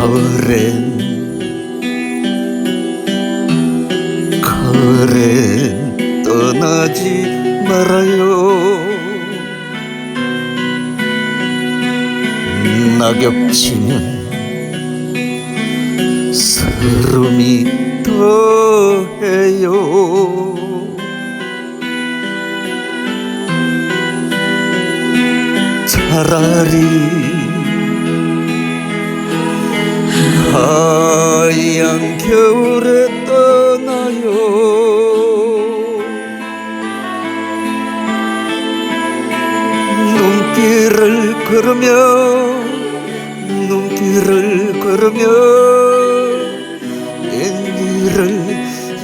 가을엔 가을엔 떠나지 말아요 낙엽 치면 서름이 더해요. 차라리 하얀 겨울에 떠나요. 눈길을 걸으며 걸으며 옛일을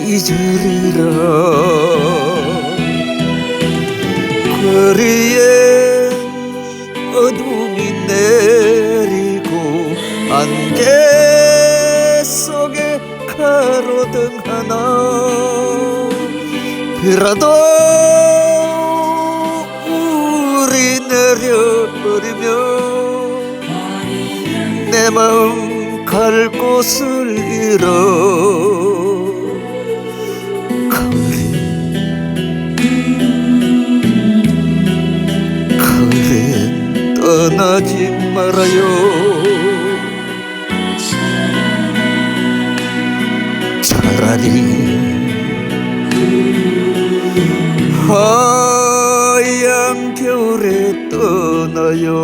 잊으리라 거리에 어둠이 내리고 안개 속에 가로등 하나 비라도 우리 내려버리면 내 마음 갈 곳을 잃어 그래 그래 떠나지 말아요. 차라리 하얀 겨울에 떠나요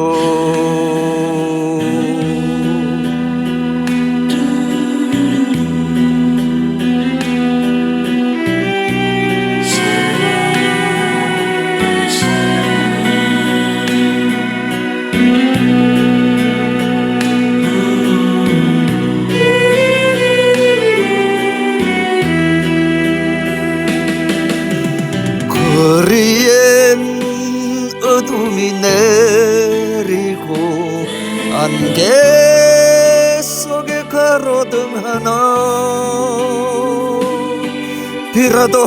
비라도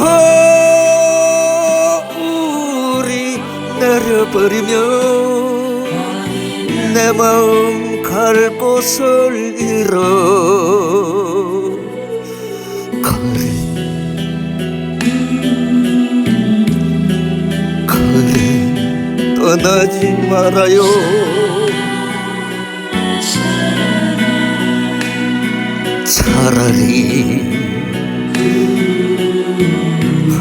우리 내려버리면 내 마음 갈 곳을 잃어 그래 떠나지 말아요. 차라리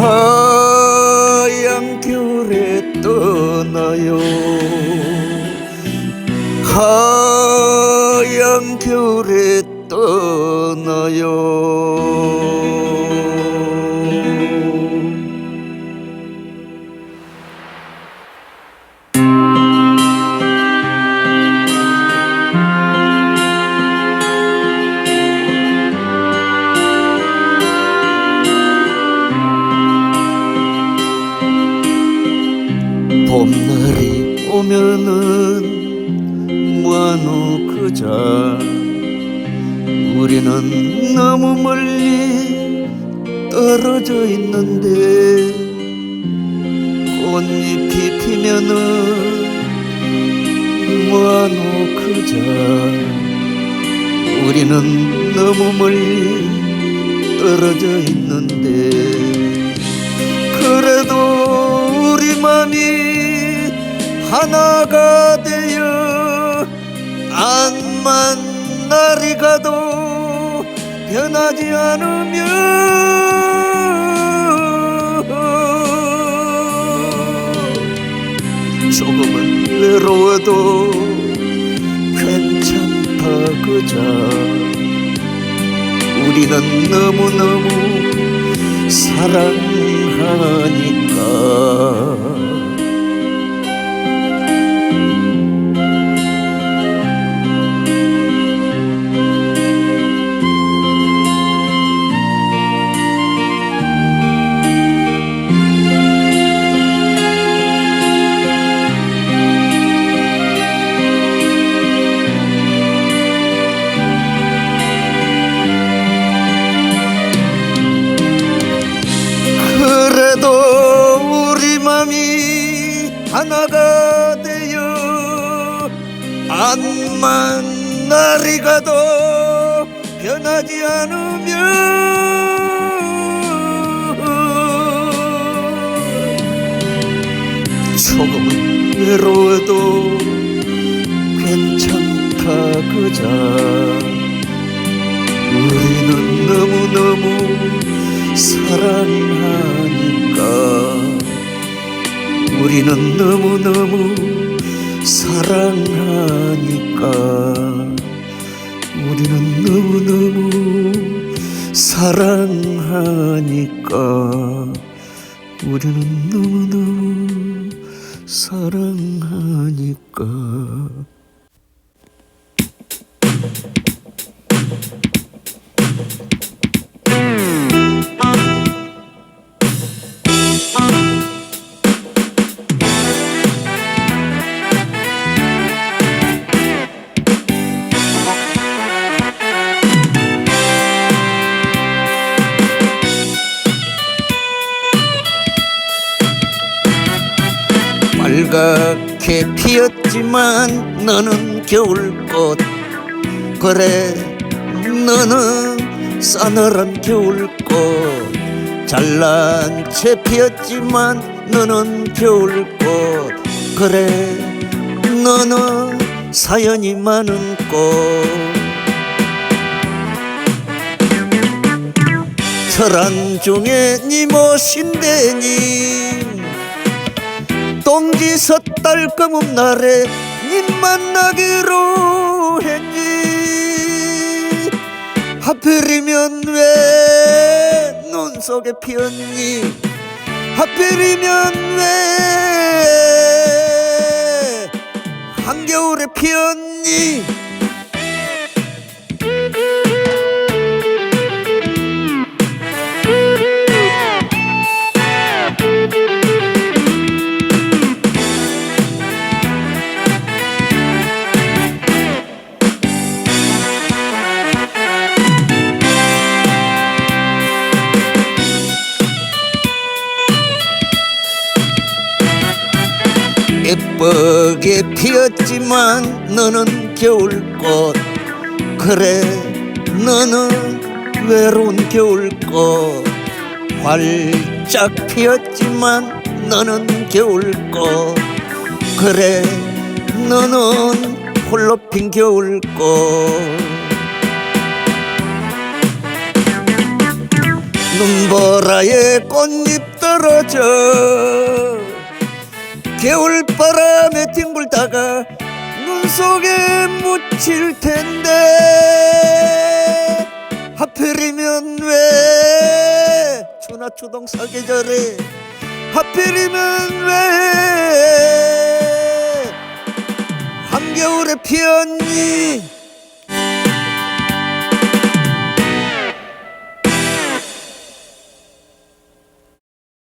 하얀 겨울에 떠나요 오면은 뭐하노 그자. 우리는 너무 멀리 떨어져 있는데 꽃잎이 피면은 뭐하노 그자. 우리는 너무 멀리 떨어져 있는데 그래도 우리 맘이 하나가 되어 안만 날이 가도 변하지 않으면 조금은 외로워도 괜찮다 그자. 우리는 너무너무 사랑하니까 날이 가도 변하지 않으면 조금은 외로워도 괜찮다 그자 우리는 너무너무 사랑하니까 우리는 너무너무 사랑하니까 우리는 너무너무 사랑하니까 우리는 너무너무 사랑하니까 빨갛게 피었지만 너는 겨울꽃. 그래 너는 싸늘한 겨울꽃. 잘난 채 피었지만 너는 겨울꽃. 그래 너는 사연이 많은 꽃. 철안 중에 니 무엇인데니. 동지 섣 달 검은 날에 님 만나기로 했니? 하필이면 왜 눈 속에 피었니? 하필이면 왜 한겨울에 피었니 예쁘게 피었지만 너는 겨울꽃. 그래 너는 외로운 겨울꽃. 활짝 피었지만 너는 겨울꽃. 그래 너는 홀로 핀 겨울꽃. 눈보라에 꽃잎 떨어져 겨울바람에 뒹굴다가 눈 속에 묻힐 텐데 하필이면 왜 추나 추동 사계절에 하필이면 왜 한겨울에 피었니